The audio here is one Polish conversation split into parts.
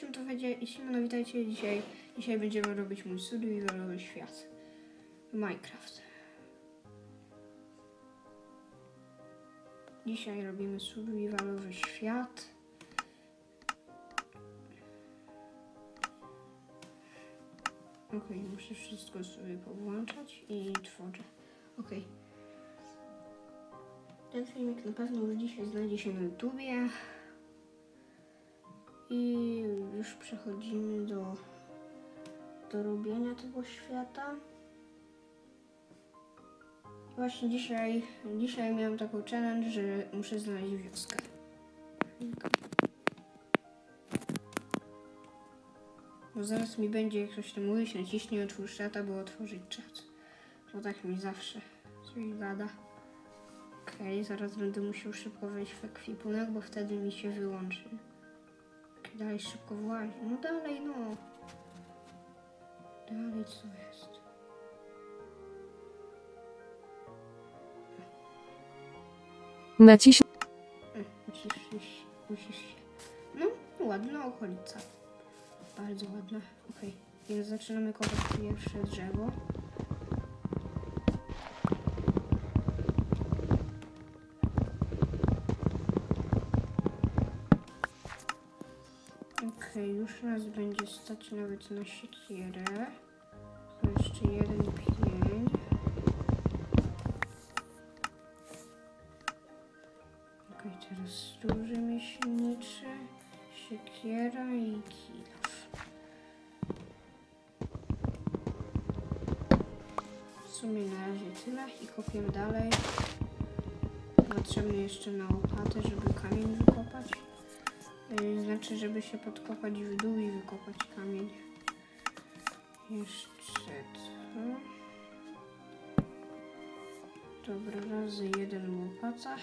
To będzie, siemano, witajcie dzisiaj. Dzisiaj będziemy robić mój survivalowy świat. Minecraft. Dzisiaj robimy survivalowy świat. Ok, muszę wszystko sobie powłączać i tworzę. Ok. Ten filmik na pewno już dzisiaj znajdzie się na YouTubie. I już przechodzimy do, do robienia tego świata. Właśnie dzisiaj, dzisiaj miałem taką challenge, że muszę znaleźć wioskę. Bo zaraz mi będzie jak ktoś tam mówić, naciśnie otwórz czat, aby otworzyć czat. Bo tak mi zawsze coś gada. Okej, zaraz będę musiał szybko wejść w ekwipunek, bo wtedy mi się wyłączy. Dalej szybko włazi. No dalej, no. Dalej co jest? Naciśnij Mm, Musisz, iść, musisz się. No, ładna okolica. Bardzo ładna. Okej, więc zaczynamy kopać pierwsze drzewo. Już nas będzie stać nawet na siekierę. Jeszcze jeden pień. Okej, teraz duży myślniczy, siekiera i kilof. W sumie na razie tyle i kopiemy dalej. Potrzebny jeszcze na łopatę, żeby kamień wykopać. Yy, Znaczy, żeby się podkopać w dół i wykopać kamień. Jeszcze to. Dobra, razy jeden łopata.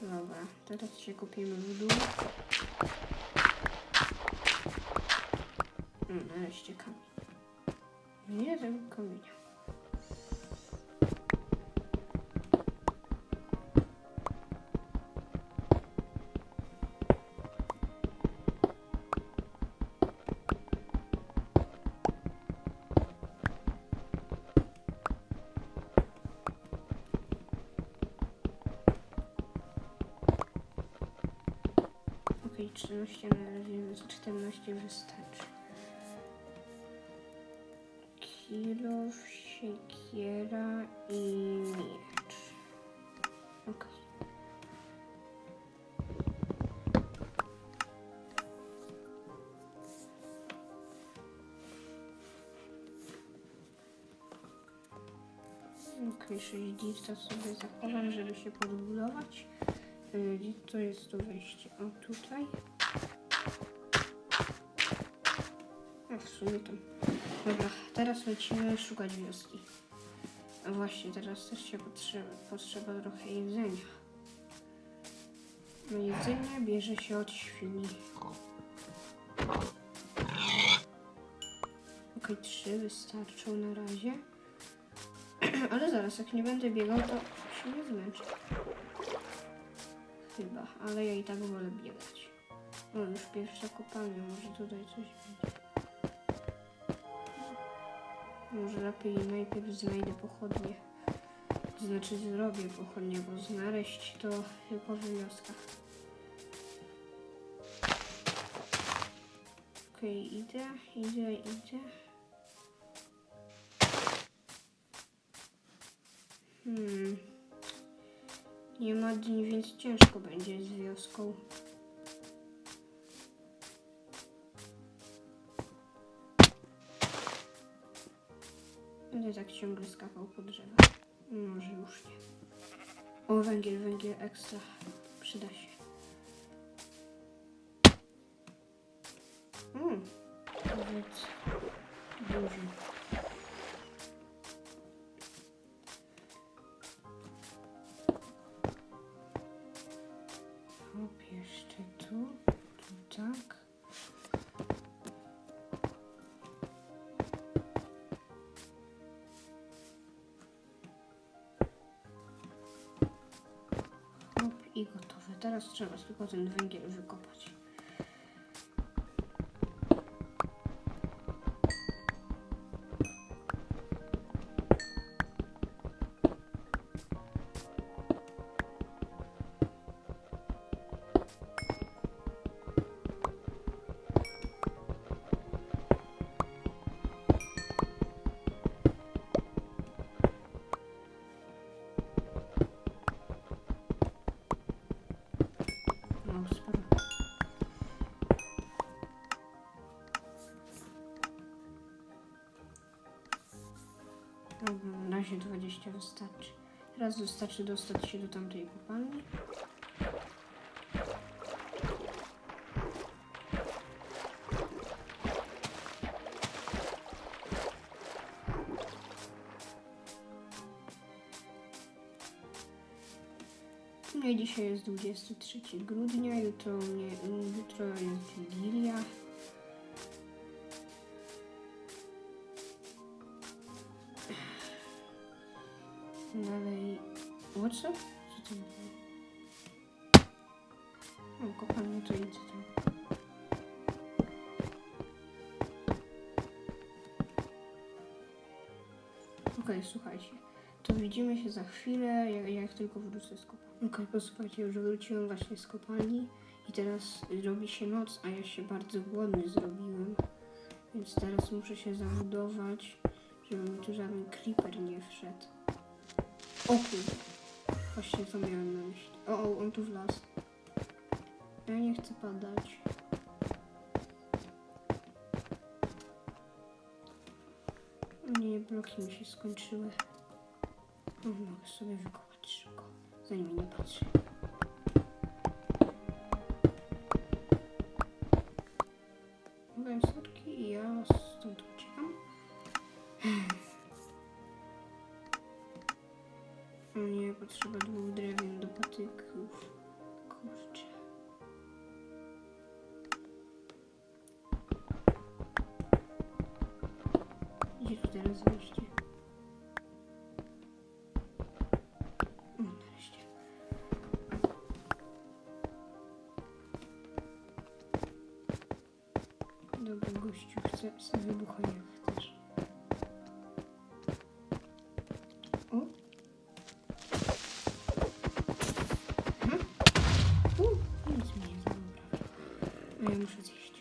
Dobra, teraz się kopiemy w dół. 13 na razie, więc 14 wystarczy. Kilof, siekiera i miecz. Okej. Okej, 6 dirta sobie zachowam, żeby się podbudować. Gdzie to jest to wejście? O, tutaj. A w sumie tam. Dobra, teraz lecimy szukać wioski. A właśnie, teraz też się potrzeba, potrzeba trochę jedzenia. No jedzenie bierze się od świni. Okej, trzy wystarczą na razie. Ale zaraz, jak nie będę biegał, to się nie zmęczę. Ale ja i tak wolę biegać. O, już pierwsza kopalnia, może tutaj coś będzie. Może lepiej najpierw znajdę pochodnie. Znaczy zrobię pochodnie, bo znaleźć to tylko w wioskach. Okej, idę, idę, idę. Hmm. Nie ma dni, więc ciężko będzie z wioską. Będę tak ciągle skakał po drzewach. Może już nie. O, węgiel, węgiel ekstra. Przyda się. Mm. Powiedz duży. Teraz trzeba tylko ten węgiel wykopać. 20 wystarczy. Teraz wystarczy dostać się do tamtej kopalni. No i dzisiaj jest 23 grudnia, jutro, nie, jutro jest Wigilia. Dalej... Co to było? O, kopalnia to idzie tam. Okej, słuchajcie. To widzimy się za chwilę, jak, jak tylko wrócę z kopalni. Okej, posłuchajcie, już wróciłem właśnie z kopalni i teraz robi się noc, a ja się bardzo głodny zrobiłem. Więc teraz muszę się zabudować, żeby mi tu żaden creeper nie wszedł. O. Właśnie to miałem na myśli. O, o, on tu wlazł. Ja nie chcę padać. Nie, bloki mi się skończyły. O, mogę sobie wykopać szybko, zanim nie patrzy. Byłem sorki i ja stąd uciekam. Potrzeba dwóch drewien do patyków. Kurczę. Gdzie tu teraz wejście? O, gościu, chcę sobie wybucha jak. O! Muszę zjeść.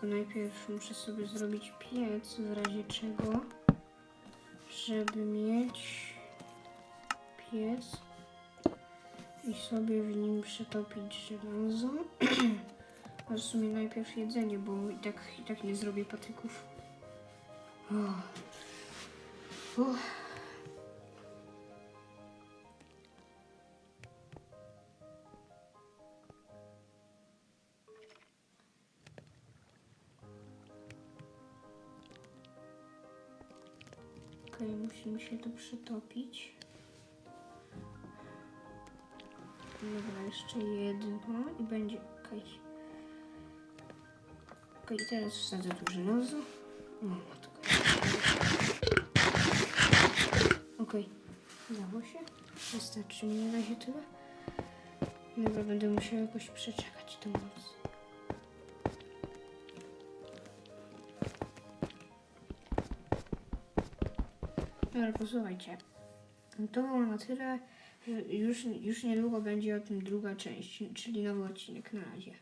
Tylko najpierw muszę sobie zrobić piec, w razie czego, żeby mieć piec i sobie w nim przetopić żelazo. A w sumie najpierw jedzenie, bo i tak, i tak nie zrobię patyków. Uff. Uff. Okej, musi mi się to przetopić. Dobra, jeszcze jedno i będzie okej. Okej, teraz wsadzę tu żelazo. O, matko. Okej, udało się. Wystarczy mi na razie tyle. Dobra, będę musiał jakoś przeczekać tę noc. Dobra, posłuchajcie. To było na tyle. Już, już niedługo będzie o tym druga część, czyli nowy odcinek. Na razie.